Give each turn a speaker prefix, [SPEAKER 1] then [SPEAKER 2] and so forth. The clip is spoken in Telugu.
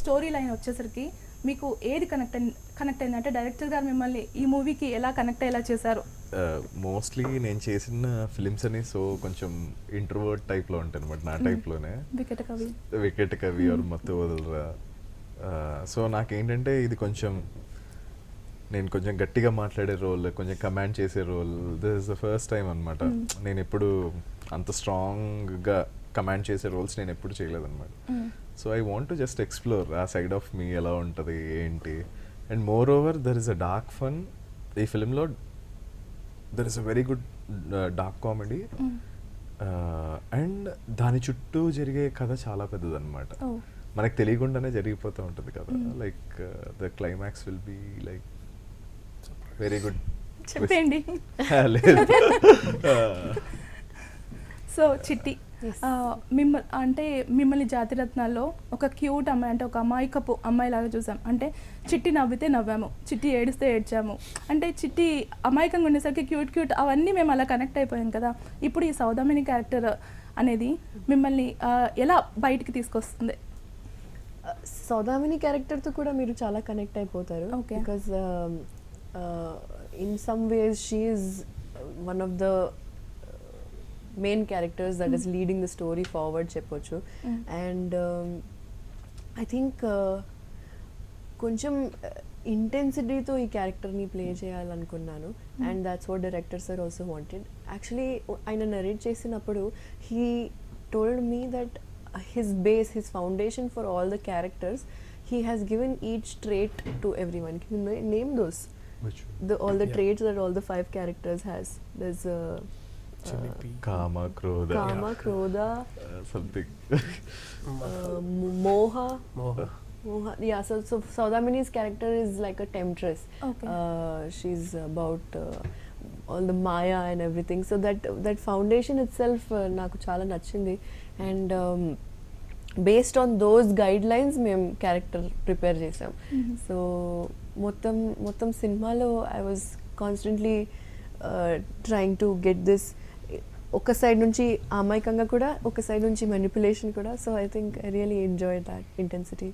[SPEAKER 1] స్టోరీ లైన్ వచ్చేసరికి మీకు ఏది కనెక్ట్ కనెక్ట్ అయింది? అంటే డైరెక్టర్ గారు మిమ్మల్ని ఈ మూవీకి ఎలా కనెక్ట్ అయ్యేలా చేశారు?
[SPEAKER 2] మోస్ట్లీ నేను చేసిన ఫిలిమ్స్ అని సో కొంచెం ఇంట్రోవర్ట్ టైప్లో ఉంటాయి అనమాట నా టైప్లోనే
[SPEAKER 1] వికెట్ కవి.
[SPEAKER 2] వికెట్ కవి ఆర్ మత్తు వదలరా. సో నాకేంటంటే ఇది కొంచెం నేను కొంచెం గట్టిగా మాట్లాడే రోల్ కొంచెం కమాండ్ చేసే role this is the first time అనమాట నేను ఎప్పుడు అంత స్ట్రాంగ్గా కమాండ్ చేసే రోల్స్ నేను ఎప్పుడు చేయలేదన్నమాట. So I want to just explore ఆ సైడ్ ఆఫ్ మీ ఎలా ఉంటుంది ఏంటి? And moreover there is a dark fun ఈ ఫిలింలో there is a very good dark comedy and దాని చుట్టూ జరిగే కథ చాలా పెద్దదన్నమాట. మనకు తెలియకుండానే జరిగిపోతూ ఉంటుంది కదా. Like the climax will be like very good
[SPEAKER 1] చెప్పండి సో చిట్టి. మిమ్మ అంటే మిమ్మల్ని జాతిరత్నాల్లో ఒక క్యూట్ అమ్మాయి అంటే ఒక అమాయకపు అమ్మాయి లాగా చూసాం. అంటే చిట్టి నవ్వితే నవ్వాము చిట్టి ఏడిస్తే ఏడ్చాము. అంటే చిట్టి అమాయకంగా ఉండేసరికి క్యూట్ క్యూట్ అవన్నీ మేము అలా కనెక్ట్ అయిపోయాం కదా. ఇప్పుడు ఈ సౌదామిని క్యారెక్టర్ అనేది మిమ్మల్ని ఎలా బయటికి తీసుకొస్తుంది?
[SPEAKER 3] సౌదామిని క్యారెక్టర్తో కూడా మీరు చాలా కనెక్ట్ అయిపోతారు. Because in some ways she is one of the main characters that is leading the story forward చెప్పొచ్చు. అండ్ ఐ థింక్ కొంచెం ఇంటెన్సిటీతో ఈ క్యారెక్టర్ని ప్లే చేయాలనుకున్నాను and that's what director sir also wanted actually ఆయన నరేట్ చేసినప్పుడు he told me that his base his foundation for all the characters he has given each trait to every one name those the all the
[SPEAKER 4] Yeah.
[SPEAKER 3] traits that all the five characters has. There's uh.
[SPEAKER 2] Kama Krodha
[SPEAKER 3] Kama, Krodha,
[SPEAKER 2] something
[SPEAKER 3] uh, M- Moha. Yeah, so so Saudamini's character is like a temptress.
[SPEAKER 1] Okay.
[SPEAKER 3] Uh, she's about uh, all the Maya and everything. So that that foundation itself uh, నాకు చాలా నచ్చింది and based on those guidelines మేము క్యారెక్టర్ ప్రిపేర్ చేసాం సో మొత్తం మొత్తం సినిమాలో I was constantly trying to get this ఒక సైడ్ నుంచి అమాయకంగా కూడా ఒక సైడ్ నుంచి మెనిపులేషన్ కూడా. So I think I really enjoy that intensity